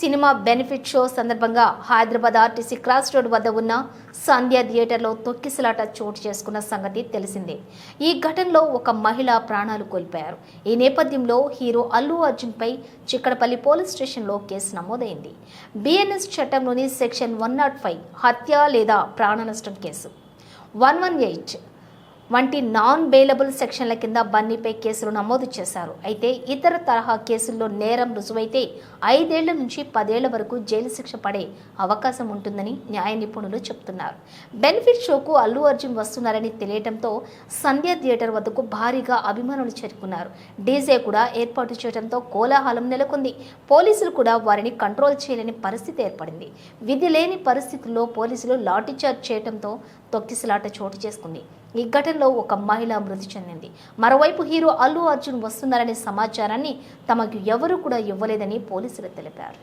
Cinema benefit show సందర్భంగా Hyderabad RTC cross road వద్ద ఉన్న సంధ్య థియేటర్లో తొక్కిసలాట చోటు చేసుకున్న సంగతి తెలిసిందే. ఈ ఘటనలో ఒక మహిళ ప్రాణాలు కోల్పోయారు. ఈ నేపథ్యంలో హీరో అల్లు అర్జున్పై చిక్కడపల్లి పోలీస్ స్టేషన్లో కేసు నమోదైంది. బిఎన్ఎస్ చట్టంలోని సెక్షన్ వన్ నాట్ ఫైవ్ హత్య లేదా ప్రాణ నష్టం కేసు. వన్ వన్ ఎయిట్ వంటి నాన్ బెయిలబుల్ సెక్షన్ల కింద బన్నీపై కేసులు నమోదు చేశారు. అయితే ఇతర తరహా కేసుల్లో నేరం రుజువైతే ఐదేళ్ళ నుంచి పదేళ్ళ వరకు జైలు శిక్ష పడే అవకాశం ఉంటుందని న్యాయ నిపుణులు చెబుతున్నారు బెనిఫిట్ షోకు అల్లు అర్జున్ వస్తున్నారని తెలియటంతో సంధ్య థియేటర్ వద్దకు భారీగా అభిమానులు చేరుకున్నారు. డీజే కూడా ఏర్పాటు చేయడంతో కోలాహలం నెలకొంది. పోలీసులు కూడా వారిని కంట్రోల్ చేయలేని పరిస్థితి ఏర్పడింది. విధి లేని పరిస్థితుల్లో పోలీసులు లాఠీచార్జ్ చేయడంతో తొక్కిసలాట చోటు చేసుకుంది. ఈ ఘటన ఘటనలో ఒక మహిళ మృతి చెందింది. మరోవైపు హీరో అల్లు అర్జున్ వస్తున్నారనే సమాచారాన్ని తమకు ఎవరూ కూడా ఇవ్వలేదని పోలీసులు తెలిపారు.